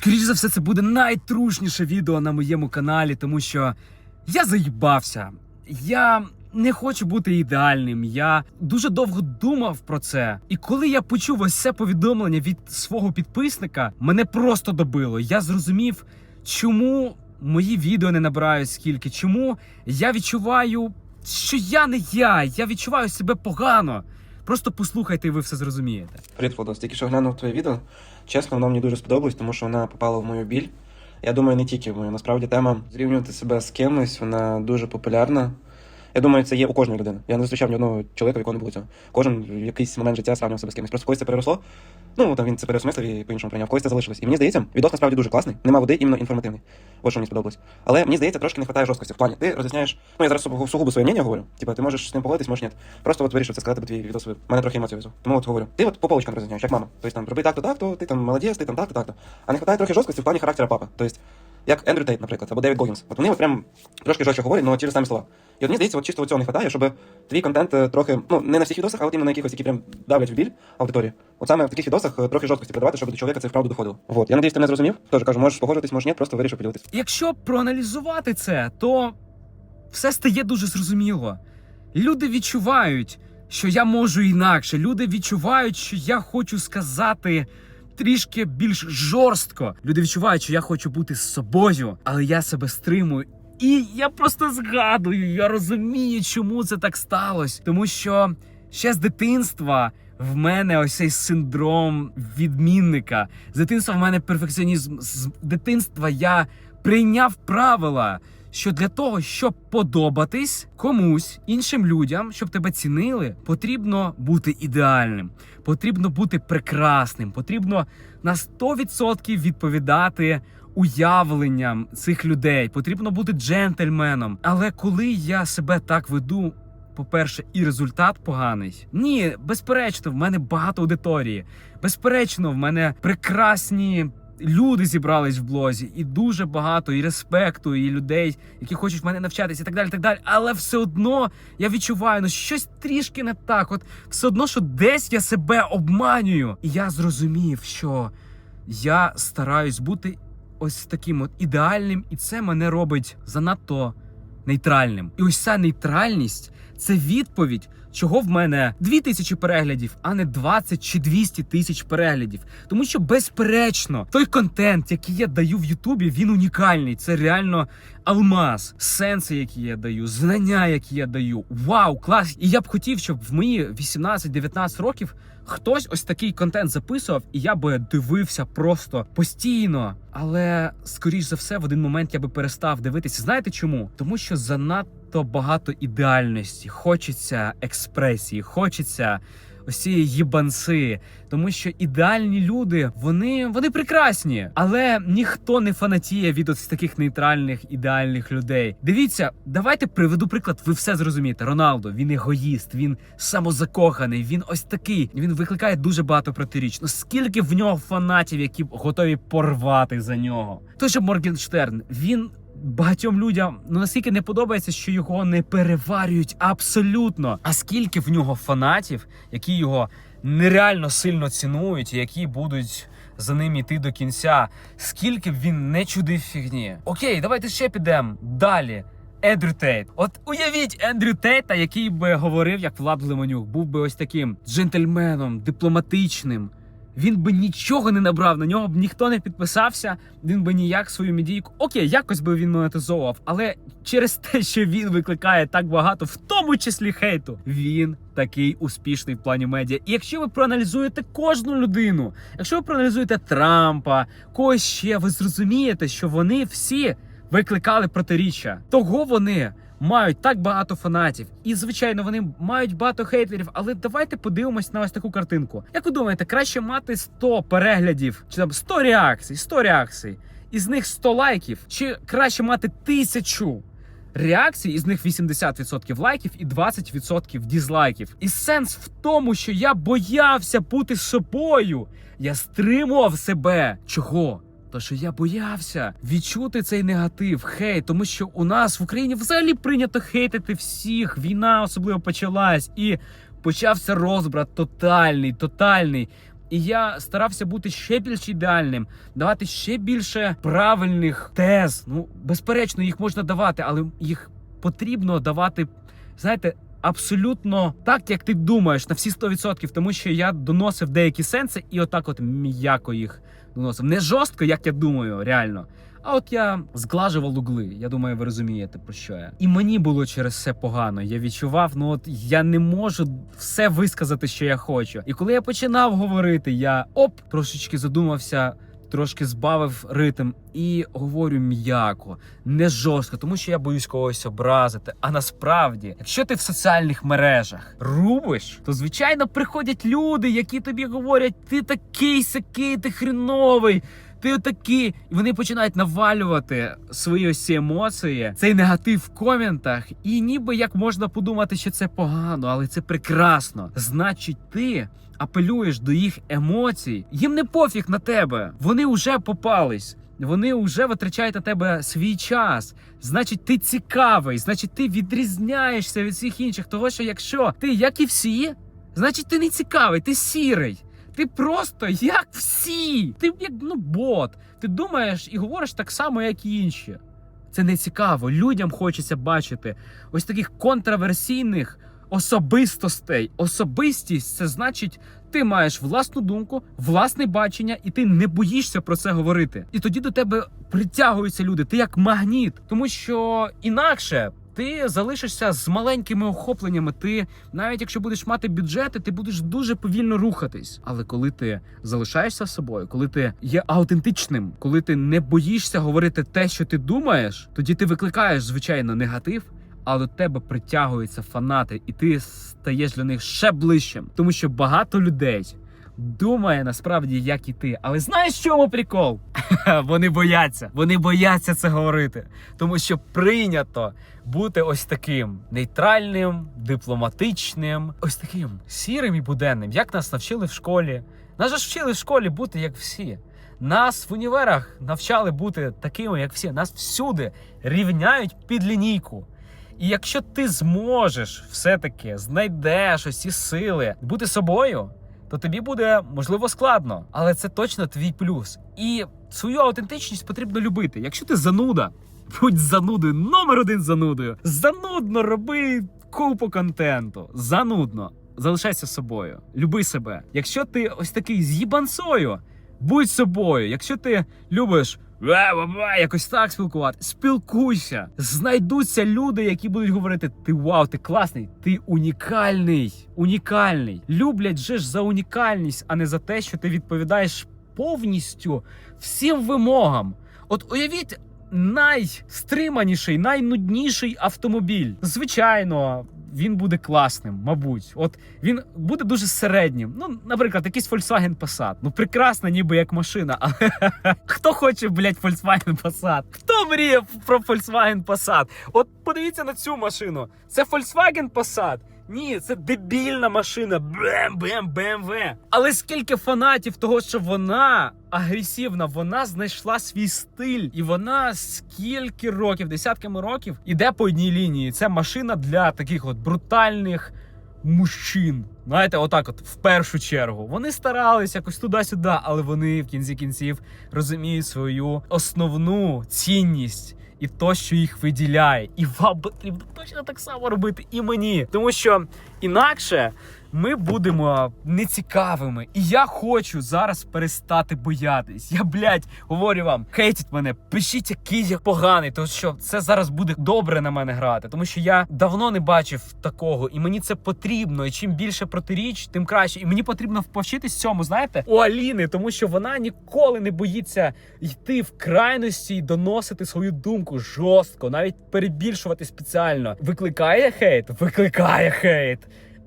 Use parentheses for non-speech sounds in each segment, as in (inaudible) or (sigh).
Скоріше за все, це буде найтрушніше відео на моєму каналі, тому що я заїбався. Я не хочу бути ідеальним. Я дуже довго думав про це. І коли я почув ось це повідомлення від свого підписника, мене просто добило. Я зрозумів, чому мої відео не набирають скільки, чому я відчуваю, що я не я. Я відчуваю себе погано. Просто послухайте, і ви все зрозумієте. Привіт, Владос. Тільки що глянув твоє відео. Чесно, воно мені дуже сподобалось, тому що вона попала в мою біль. Я думаю, не тільки в мою. Насправді тема зрівнювати себе з кимось, вона дуже популярна. Я думаю, це є у кожної людини. Я не зустрічав ні одного чоловіка, в якого не було цього. Кожен в якийсь момент життя сравнював себе з кимось. Просто когось це переросло. Ну там він це переосмислив і по-іншому прийняв. Когось це залишилось. І мені здається, відос насправді дуже класний. Нема води, іменно інформативний. Ось що мені сподобалось. Але мені здається, трошки не вистачає жорсткості. В плані, ти роз'ясняєш. Ну я зараз сугубо своє мнення говорю. Типа, ти можеш з ним погодитись, можеш ні. Просто от вирішив це сказати, бо твій відос мене трохи емоцій везу. Тому от говорю. Ти от по полочкам роз'ясняєш, як мама. Тобто там роби так-то, так-то, ти там молодець, ти там так-то, так-то. А не вистачає трохи жорсткості в плані характера папи. Тобто, як Ендрю Тейт, наприклад, або Девід Гогінс. От вони от прям трошки жорстче говорять, але ті ж самі слова. І от мені здається, от чисто цього не вистачає, щоб твій контент е, трохи, ну не на всіх відосах, а от на якихось, які прям давлять в біль аудиторії. От саме в таких відосах е, трохи жорсткості придавати, щоб до чоловіка це вправду доходило. Вот. Я надіюсь, ти не зрозумів. Тож кажу, можеш погоджуватись, можеш ні, просто вирішив поділитися. Якщо проаналізувати це, то все стає дуже зрозуміло. Люди відчувають, що я можу інакше. Люди відчувають, що я хочу сказати трішки більш жорстко. Люди відчувають, що я хочу бути з собою, але я себе стримую. І я просто згадую, я розумію, чому це так сталося. Тому що ще з дитинства в мене ось цей синдром відмінника. З дитинства в мене перфекціонізм. З дитинства я прийняв правила, що для того, щоб подобатись комусь іншим людям, щоб тебе цінили, потрібно бути ідеальним, потрібно бути прекрасним, потрібно на 100% відповідати уявленням цих людей. Потрібно бути джентльменом. Але коли я себе так веду. По-перше, і результат поганий. Ні, безперечно, в мене багато аудиторії. Безперечно, в мене прекрасні люди зібрались в блозі, і дуже багато і респекту, і людей, які хочуть в мене навчатися, і так далі. так далі. Але все одно я відчуваю, ну щось трішки не так. От все одно, що десь я себе обманюю. І я зрозумів, що я стараюсь бути ось таким от ідеальним, і це мене робить занадто нейтральним. І ось ця нейтральність це відповідь, чого в мене 2000 переглядів, а не 20 чи 200 тисяч переглядів. Тому що, безперечно, той контент, який я даю в Ютубі, він унікальний. Це реально алмаз, сенси, які я даю, знання, які я даю. Вау, клас! І я б хотів, щоб в мої 18-19 років хтось ось такий контент записував, і я би дивився просто постійно. Але скоріш за все, в один момент я би перестав дивитися. Знаєте чому? Тому що занадто багато ідеальності, хочеться експресії, хочеться ось цієї їбанси. Тому що ідеальні люди, вони, вони прекрасні, але ніхто не фанатіє від ось таких нейтральних ідеальних людей. Дивіться, давайте приведу приклад. Ви все зрозумієте. Роналдо, він егоїст, він самозакоханий. Він ось такий. Він викликає дуже багато протиріч. Ну скільки в нього фанатів, які готові порвати за нього? Той же Моргенштерн, він. Багатьом людям ну наскільки не подобається, що його не переварюють абсолютно. А скільки в нього фанатів, які його нереально сильно цінують, і які будуть за ним іти до кінця. Скільки б він не чудив фігні. Окей, давайте ще підемо далі. Ендрю Тейт. От уявіть Ендрю Тейта, який би говорив, як Влад Лимонюк, був би ось таким джентльменом, дипломатичним. Він би нічого не набрав, на нього б ніхто не підписався, він би ніяк свою медійку. Окей, якось би він монетизовував, але через те, що він викликає так багато, в тому числі хейту, він такий успішний в плані медіа. І якщо ви проаналізуєте кожну людину, якщо ви проаналізуєте Трампа, когось ще, ви зрозумієте, що вони всі викликали протиріччя. Того вони мають так багато фанатів, і звичайно, вони мають багато хейтерів. Але давайте подивимось на ось таку картинку. Як ви думаєте, краще мати 100 переглядів, чи там 100 реакцій, 100 реакцій, із них 100 лайків, чи краще мати тисячу? Реакцій, із них 80% лайків і 20% дізлайків. І сенс в тому, що я боявся бути собою. Я стримував себе. Чого? То що я боявся відчути цей негатив, хейт, тому що у нас в Україні взагалі прийнято хейтити всіх. Війна особливо почалась, і почався розбрат тотальний, тотальний. І я старався бути ще більш ідеальним, давати ще більше правильних тез. Ну, безперечно, їх можна давати, але їх потрібно давати, знаєте, абсолютно так, як ти думаєш, на всі 100%, тому що я доносив деякі сенси і отак от м'яко їх доносив. Не жорстко, як я думаю, реально. А от я зглажував угли. Я думаю, ви розумієте про що я. І мені було через це погано. Я відчував, ну от я не можу все висказати, що я хочу. І коли я починав говорити, я оп, трошечки задумався. Трошки збавив ритм і говорю м'яко, не жорстко, тому що я боюсь когось образити. А насправді, якщо ти в соціальних мережах рубиш, то звичайно приходять люди, які тобі говорять: ти такий сякий, ти хреновий. Ти отакий, і вони починають навалювати свої ось ці емоції, цей негатив в коментах, і ніби як можна подумати, що це погано, але це прекрасно. Значить, ти апелюєш до їх емоцій. Їм не пофіг на тебе. Вони вже попались. Вони вже витрачають на тебе свій час. Значить, ти цікавий, значить, ти відрізняєшся від всіх інших. Того, що якщо ти, як і всі, значить ти не цікавий, ти сірий. Ти просто як всі. Ти як ну бот. Ти думаєш і говориш так само, як і інші. Це не цікаво. Людям хочеться бачити ось таких контроверсійних особистостей. Особистість це значить, ти маєш власну думку, власне бачення, і ти не боїшся про це говорити. І тоді до тебе притягуються люди. Ти як магніт, тому що інакше. Ти залишишся з маленькими охопленнями. Ти навіть якщо будеш мати бюджети, ти будеш дуже повільно рухатись. Але коли ти залишаєшся собою, коли ти є аутентичним, коли ти не боїшся говорити те, що ти думаєш, тоді ти викликаєш звичайно негатив. А до тебе притягуються фанати, і ти стаєш для них ще ближчим, тому що багато людей думає насправді, як і ти. Але знаєш, чому прикол? (laughs) Вони бояться. Вони бояться це говорити, тому що прийнято бути ось таким нейтральним, дипломатичним, ось таким сірим і буденним, як нас навчили в школі. Нас же вчили в школі бути як всі. Нас в універах навчали бути такими, як всі. Нас всюди рівняють під лінійку. І якщо ти зможеш все-таки знайдеш ось ці сили бути собою, то тобі буде можливо складно, але це точно твій плюс. І свою аутентичність потрібно любити. Якщо ти зануда, (laughs) будь занудою, номер один занудою. Занудно роби купу контенту. Занудно. Залишайся собою, люби себе. Якщо ти ось такий з їбанцою, будь собою. Якщо ти любиш якось так спілкувати, спілкуйся. Знайдуться люди, які будуть говорити: ти вау, ти класний, ти унікальний, унікальний. Люблять же ж за унікальність, а не за те, що ти відповідаєш повністю всім вимогам. От уявіть. Найстриманіший, найнудніший автомобіль. Звичайно, він буде класним, мабуть. От він буде дуже середнім. Ну, наприклад, якийсь Volkswagen Passat. Ну, прекрасна, ніби як машина. Але (laughs) хто хоче, блядь, Volkswagen Passat? Хто мріє про Volkswagen Passat? От подивіться на цю машину. Це Volkswagen Passat. Ні, це дебільна машина. Бем, бем, БМВ. Але скільки фанатів того, що вона агресивна, вона знайшла свій стиль, і вона скільки років, десятками років іде по одній лінії. Це машина для таких от брутальних мужчин. Знаєте, отак, от в першу чергу. Вони старались якось туди-сюди, але вони в кінці кінців розуміють свою основну цінність. І то, що їх виділяє, і вам потрібно точно так само робити, і мені, тому що інакше ми будемо нецікавими. І я хочу зараз перестати боятись. Я, блядь, говорю вам, хейтіть мене, пишіть, який я поганий, тому що це зараз буде добре на мене грати, тому що я давно не бачив такого, і мені це потрібно. І чим більше протиріч, тим краще. І мені потрібно повчитись цьому, знаєте, у Аліни, тому що вона ніколи не боїться йти в крайності і доносити свою думку жорстко, навіть перебільшувати спеціально. Викликає хейт, викликає хейт.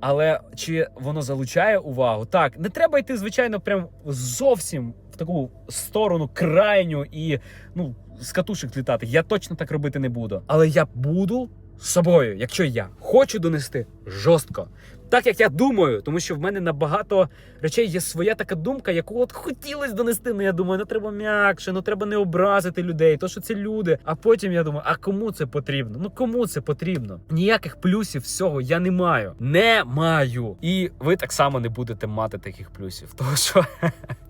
Але чи воно залучає увагу? Так, не треба йти, звичайно, прям зовсім в таку сторону крайню і ну з катушек літати. Я точно так робити не буду. Але я буду собою, якщо я хочу донести жорстко, так, як я думаю, тому що в мене на багато речей є своя така думка, яку от хотілося донести. Ну я думаю, ну треба м'якше, ну треба не образити людей, то що це люди. А потім я думаю, а кому це потрібно? Ну кому це потрібно? Ніяких плюсів всього я не маю. Не маю. І ви так само не будете мати таких плюсів, (laughs) тому що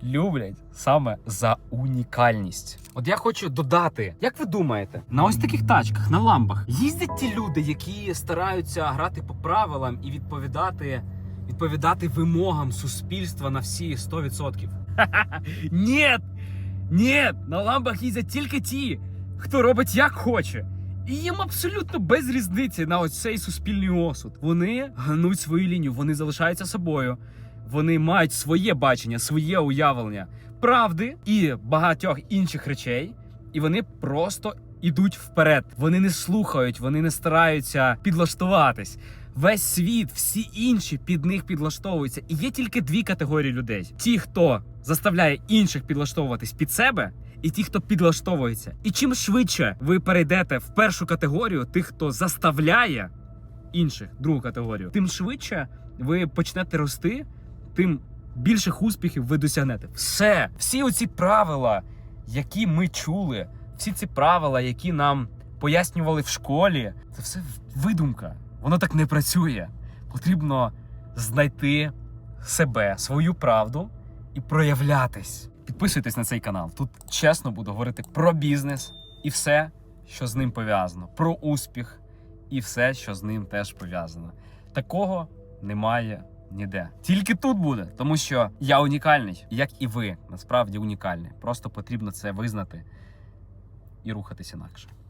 люблять саме за унікальність. От я хочу додати, як ви думаєте, на ось таких тачках, на ламбах, їздять ті люди, які стараються грати по правилам і відповідати, відповідати вимогам суспільства на всі 100%? Ні! Ні! На ламбах їздять тільки ті, хто робить як хоче. І їм абсолютно без різниці на ось цей суспільний осуд. Вони гнуть свою лінію, вони залишаються собою. Вони мають своє бачення, своє уявлення правди і багатьох інших речей, і вони просто ідуть вперед. Вони не слухають, вони не стараються підлаштуватись. Весь світ, всі інші під них підлаштовуються. І є тільки дві категорії людей: ті, хто заставляє інших підлаштовуватись під себе, і ті, хто підлаштовується. І чим швидше ви перейдете в першу категорію, тих, хто заставляє інших, другу категорію, тим швидше ви почнете рости, тим більших успіхів ви досягнете. Все, всі оці правила, які ми чули, всі ці правила, які нам пояснювали в школі, це все видумка. Воно так не працює. Потрібно знайти себе, свою правду і проявлятись. Підписуйтесь на цей канал. Тут чесно буду говорити про бізнес і все, що з ним пов'язано, про успіх і все, що з ним теж пов'язано. Такого немає ніде. Тільки тут буде, тому що я унікальний, як і ви, насправді унікальні. Просто потрібно це визнати і рухатись інакше.